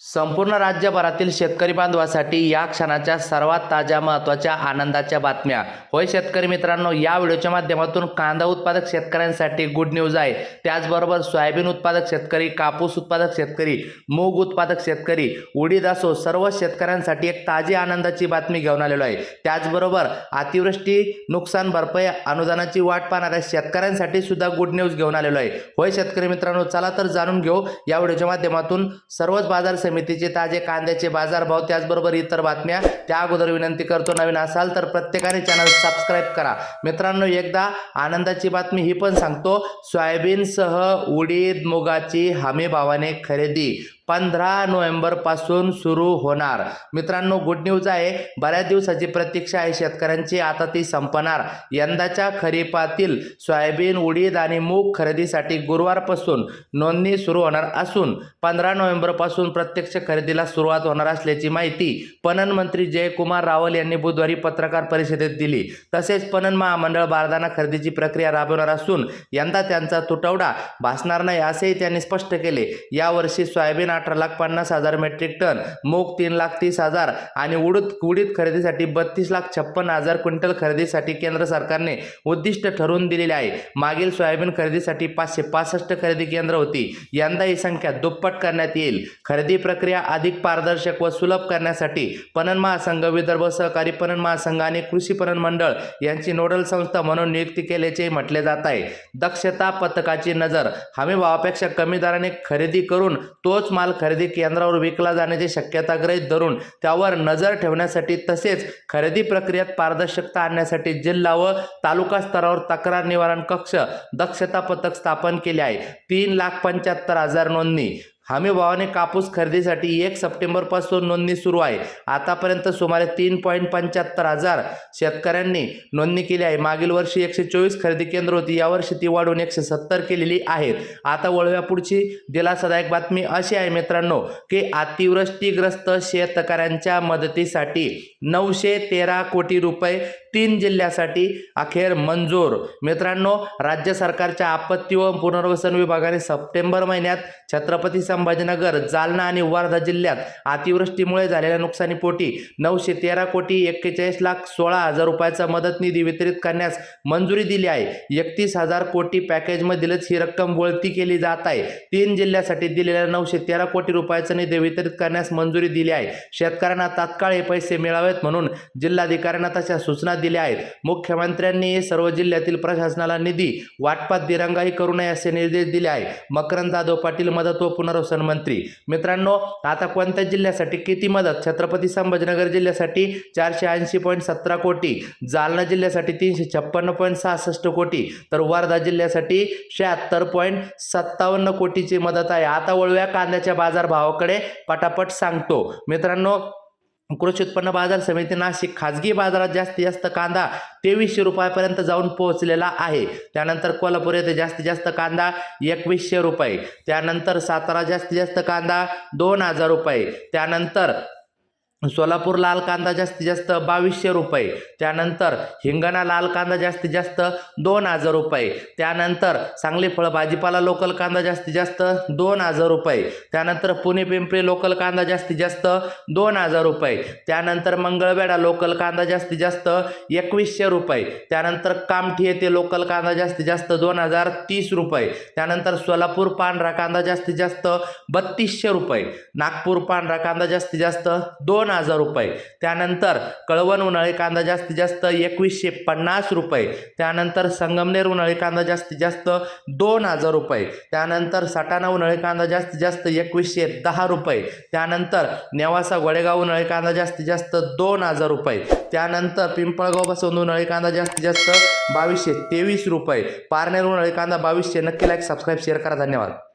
संपूर्ण राज्यभरातील शेतकरी बांधवासाठी या क्षणाच्या सर्वात ताज्या महत्त्वाच्या आनंदाच्या बातम्या. होय शेतकरी मित्रांनो या व्हिडिओच्या माध्यमातून कांदा उत्पादक शेतकऱ्यांसाठी गुड न्यूज आहे. त्याचबरोबर सोयाबीन उत्पादक शेतकरी कापूस उत्पादक शेतकरी मूग उत्पादक शेतकरी उडीद असो सर्व शेतकऱ्यांसाठी एक ताजी आनंदाची बातमी घेऊन आलेलो आहे. त्याचबरोबर अतिवृष्टी नुकसान भरपाई अनुदानाची वाट पाहणाऱ्या शेतकऱ्यांसाठी सुद्धा गुड न्यूज घेऊन आलेलो आहे. होय शेतकरी मित्रांनो चला तर जाणून घेऊ या व्हिडिओच्या माध्यमातून सर्वच बाजार समितीचे ताजे कांद्याचे बाजारभाव त्याचबरोबर इतर बातम्या त्या अगोदर विनंती करतो. नवीन असाल तर प्रत्येकाने चॅनल सबस्क्राईब करा. मित्रांनो एकदा आनंदाची बातमी ही पण सांगतो. सोयाबीनसह उडीद मुगाची हमी भावाने खरेदी. पंधरा नोव्हेंबरपासून सुरू होणार. मित्रांनो गुड न्यूज आहे बऱ्याच दिवसाची प्रतीक्षा आहे शेतकऱ्यांची. आता ती संपणार. यंदाच्या खरीपातील सोयाबीन उडीद आणि मूग खरेदीसाठी गुरुवारपासून नोंदणी सुरू होणार असून पंधरा नोव्हेंबरपासून प्रत्यक्ष खरेदीला सुरुवात होणार असल्याची माहिती पणन मंत्री जयकुमार रावल यांनी बुधवारी पत्रकार परिषदेत दिली. तसेच पणन महामंडळ बारदाना खरेदीची प्रक्रिया राबवणार असून यंदा त्यांचा तुटवडा भासणार नाही असेही त्यांनी स्पष्ट केले. यावर्षी सोयाबीन अठरा लाख पन्नास हजार मेट्रिक टन मूग तीन लाख तीस हजार आणि उडीद उडीद खरेदीसाठी बत्तीस लाख छप्पन हजार क्विंटल खरेदीसाठी केंद्र सरकारने उद्दिष्ट ठरवून दिलेले आहे. मागील सोयाबीन खरेदीसाठी पाचशे पासष्ट खरेदी केंद्र होती. यंदा ही संख्या दुप्पट करण्यात येईल. खरेदी प्रक्रिया अधिक पारदर्शक व सुलभ करण्यासाठी पणन महासंघ विदर्भ सहकारी पणन महासंघ आणि कृषी पणन मंडळ यांची नोडल संस्था म्हणून नियुक्ती केल्याचे म्हटले जात आहे. दक्षता पथकाची नजर हमी भावापेक्षा कमी दराने खरेदी करून तोच माल खरेदी केंद्रावर विकला जाण्याची शक्यता गृहीत धरून त्यावर नजर ठेवण्यासाठी तसेच खरेदी प्रक्रियेत पारदर्शकता आणण्यासाठी जिल्हा व तालुका स्तरावर तक्रार निवारण कक्ष दक्षता पथक स्थापन केले आहे. तीन लाख पंच्याहत्तर हजार नोंदणी. हमी भावाने कापूस खरेदीसाठी एक सप्टेंबरपासून नोंदणी सुरू आहे. आतापर्यंत सुमारे तीन पॉईंट पंच्याहत्तर हजार शेतकऱ्यांनी नोंदणी केली आहे. मागील वर्षी एकशे चोवीस खरेदी केंद्र होती. यावर्षी ती वाढवून एकशे सत्तर केलेली आहेत. आता वळव्या पुढची दिलासादायक बातमी अशी आहे मित्रांनो की अतिवृष्टीग्रस्त शेतकऱ्यांच्या मदतीसाठी नऊशे तेरा कोटी रुपये तीन जिल्ह्यासाठी अखेर मंजूर. मित्रांनो राज्य सरकारच्या आपत्ती व पुनर्वसन विभागाने सप्टेंबर महिन्यात छत्रपती संभाजीनगर जालना आणि वर्धा जिल्ह्यात अतिवृष्टीमुळे झालेल्या नुकसानीपोटी नऊशे तेरा कोटी एक्केचाळीस लाख सोळा हजार रुपयाचा मदत निधी वितरित करण्यास मंजुरी दिली आहे. एकतीस हजार कोटी पॅकेजमधीलच ही रक्कम वळती केली जात आहे. तीन जिल्ह्यासाठी दिलेल्या नऊशे तेरा कोटी रुपयाचा निधी वितरित करण्यास मंजुरी दिली आहे. शेतकऱ्यांना तात्काळ हे पैसे मिळावेत म्हणून जिल्हाधिकाऱ्यांना तशा सूचना दिल्या आहेत. मुख्यमंत्र्यांनी सर्व जिल्ह्यातील प्रशासनाला निधी वाटपात दिरंगाई करू नये असे निर्देश दिले आहे मकरंद जाधव पाटील मदत व पुनर्वसन मंत्री. मित्रांनो आता कोणत्या जिल्ह्यासाठी किती मदत? छत्रपती संभाजीनगर जिल्ह्यासाठी चारशे ऐंशी पॉईंट सतरा कोटी. जालना जिल्ह्यासाठी तीनशे छप्पन्न पॉईंट सहासष्ट कोटी. तर वर्धा जिल्ह्यासाठी शहात्तर पॉईंट सत्तावन्न कोटीची मदत आहे. आता वळूया कांद्याच्या बाजारभावाकडे. पटापट सांगतो. मित्रांनो कृषी उत्पन्न बाजार समिती नाशिक खाजगी बाजारात जास्तीत जास्त कांदा तेवीसशे रुपयापर्यंत जाऊन पोहोचलेला आहे. त्यानंतर कोल्हापूर येथे जास्तीत जास्त कांदा एकवीसशे रुपये. त्यानंतर सातारा जास्तीत जास्त कांदा दोन हजार रुपये. त्यानंतर सोलापूर लाल कांदा जास्तीत जास्त बावीसशे रुपये. त्यानंतर हिंगणा लाल कांदा जास्तीत जास्त दोन हजार रुपये. त्यानंतर सांगली फळ भाजीपाला लोकल कांदा जास्तीत जास्त दोन हजार रुपये. त्यानंतर पुणे पिंपरी लोकल कांदा जास्तीत जास्त दोन हजार रुपये. त्यानंतर मंगळवेढा लोकल कांदा जास्तीत जास्त एकवीसशे रुपये. त्यानंतर कामठी येथे लोकल कांदा जास्तीत जास्त दोन हजार तीस रुपये. त्यानंतर सोलापूर पांढरा कांदा जास्तीत जास्त बत्तीसशे रुपये. नागपूर पांढरा कांदा जास्तीत जास्त दोन हजार रुपये. त्यानंतर कळवण उन्हाळी कांदा जास्तीत जास्त एकवीसशे पन्नास रुपये. त्यानंतर संगमनेर उन्हाळी कांदा जास्तीत जास्त दोन हजार रुपये. त्यानंतर सटाणा उन्हाळी कांदा जास्तीत जास्त एकवीसशे दहा रुपये. त्यानंतर नेवासा गोडेगाव उन्हाळी कांदा जास्तीत जास्त दोन हजार रुपये. त्यानंतर पिंपळगाव बसवून उन्हाळी कांदा जास्तीत जास्त बावीसशे तेवीस रुपये. पारनेर उन्हाळी कांदा बावीसशे. नक्की लाईक सबस्क्राईब शेअर करा. धन्यवाद.